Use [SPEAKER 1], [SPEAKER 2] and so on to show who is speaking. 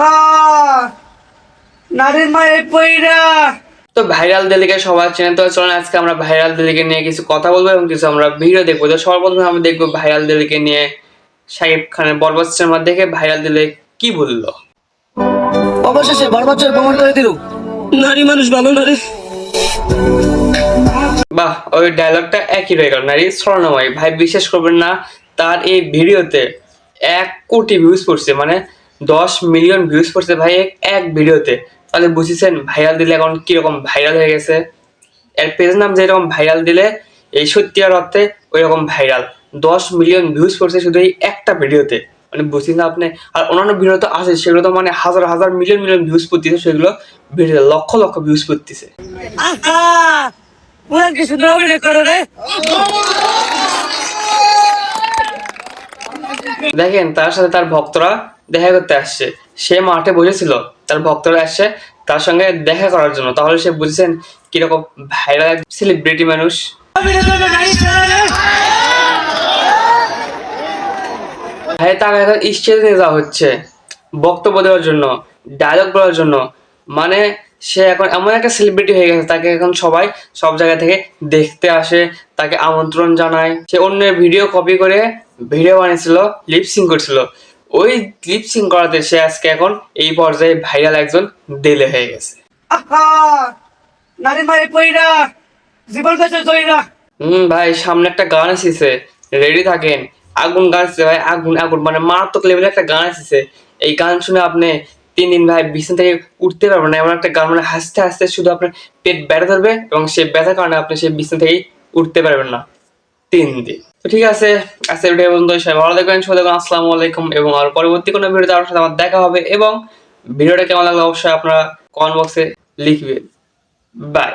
[SPEAKER 1] আহা নারীর মায়ের পইরা।
[SPEAKER 2] তো ভাইরাল সবাই চেনে তো চলুন আজকে আমরা ভাইরাল দিলীকে নিয়ে কিছু কথা বলব এবং কিছু আমরা ভিডিও দেখব। তো সর্বপ্রথমে আমরা দেখব ভাইরাল দিলীকে নিয়ে শাকিব খানের বরবাদ সিনেমা দেখে ভাইরাল দিলে কি বলল?
[SPEAKER 1] অবশেষে বরবাচ্চার প্রমাণ করে দিল নারী মানুষ ভালো নারী।
[SPEAKER 2] বাহ ওই ডায়লগটা একই রয়ে গেল। নারী স্মরণময় ভাই বিশ্বাস করবেন না তার এই ভিডিওতে এক কোটি ভিউজ পড়ছে। মানে দশ মিলিয়ন ভিউজ পড়ছে ভাই এক- ভিডিওতে তাহলে বুঝেছেন ভাইরাল দিলে এখন কীরকম ভাইরাল হয়ে গেছে? এর পেজের নাম যেরকম ভাইরাল দিলে এই সত্যিকার অর্থে ওই রকম ভাইরাল দশ মিলিয়ন ভিউজ পড়ছে শুধু এই একটা ভিডিওতে মানে বুঝছি না আপনি? আর অন্যান্য ভিডিও তো আছে সেগুলো তো মানে হাজার হাজার মিলিয়ন মিলিয়ন ভিউজ পড়তেছে সেগুলো ভিডিও লক্ষ লক্ষ ভিউজ পড়তেছে। দেখেন তার সাথে তার ভক্তরা দেখা করতে আসছে। সে মাঠে বসেছিল, তার ভক্তরা আসছে তার সঙ্গে দেখা করার জন্য। তাহলে সে বুঝেছেন কীরকম ভাইরাল সেলিব্রিটি মানুষ। ভাই তাকে এখন স্টেজে নিয়ে যাওয়া হচ্ছে, বক্তব্য দেওয়ার জন্য ডায়লগ বলার জন্য। মানে সে এখন এমন একটা সেলিব্রিটি হয়ে গেছে, তাকে এখন সবাই সব জায়গা থেকে দেখতে আসে, তাকে আমন্ত্রণ জানায়। সে অন্যের ভিডিও কপি করে ভিডিও বানিয়েছিল লিপসিং করছিল। ওই লিপসিং করাতে সে আজকে এখন এই পর্যায়ে ভাইরাল একজন দেলে হয়ে গেছে।
[SPEAKER 1] পইরা জীবন জয়রা।
[SPEAKER 2] হুম ভাই সামনে একটা গান এসেছে রেডি থাকেন? আগুন গান এসেছে ভাই আগুন আগুন মানে মারাত্মক লেভেলের একটা গান এসেছে। এই গান শুনে আপনি তিন দিন ভাই বিছানা থেকে উঠতে পারবেন না এমন একটা গান মানে হাসতে হাসতে শুধু আপনার পেট ব্যথা ধরবে এবং সেই ব্যথার কারণে আপনি সেই বিছানা থেকে উঠতে পারবেন না। তিন দিন তো ঠিক আছে আজকে ভিডিও পর্যন্ত সবাই ভালো দেখবেন সবাই দেখুন আসসালামু আলাইকুম এবং আর পরবর্তী কোনো ভিডিওতে আপনার সাথে আমার দেখা হবে এবং ভিডিওটা কেমন লাগল অবশ্যই আপনারা কমেন্ট বক্সে লিখবেন বাই